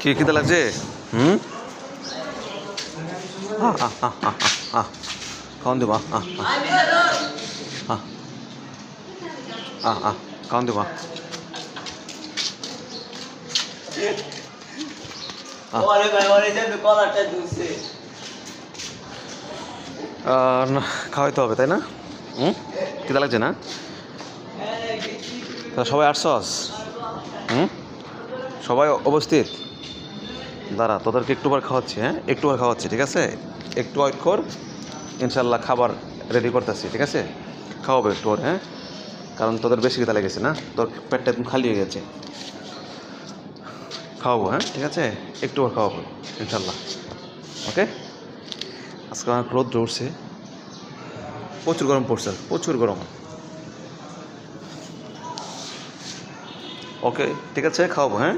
কি খিদে লাগছে হুম। খাওয়ান দেবো খাওয়ান দেবো খাওয়াইতে হবে তাই না হুম খিদে লাগছে না সবাই আসছস হুম সবাই অবস্থিত। দাঁড়া, তোদেরকে একটু বার খাওয়াচ্ছি হ্যাঁ? একটু বার খাওয়াচ্ছি, ঠিক আছে? একটু ওয়েট কর ইনশাল্লাহ খাবার রেডি করতেছি, ঠিক আছে? খাওয়াবো একটু হ্যাঁ? কারণ তোদের বেশি খিদা লেগেছে না? তোর পেটটা একদম খালি হয়ে গেছে। খাওয়াবো হ্যাঁ? ঠিক আছে? একটু ওর খাওয়াবো ইনশাল্লাহ ওকে? আজকে অনেক রোদ উঠছে। প্রচুর গরম পড়ছে, প্রচুর গরম। ওকে ঠিক আছে খাওয়াবো হ্যাঁ?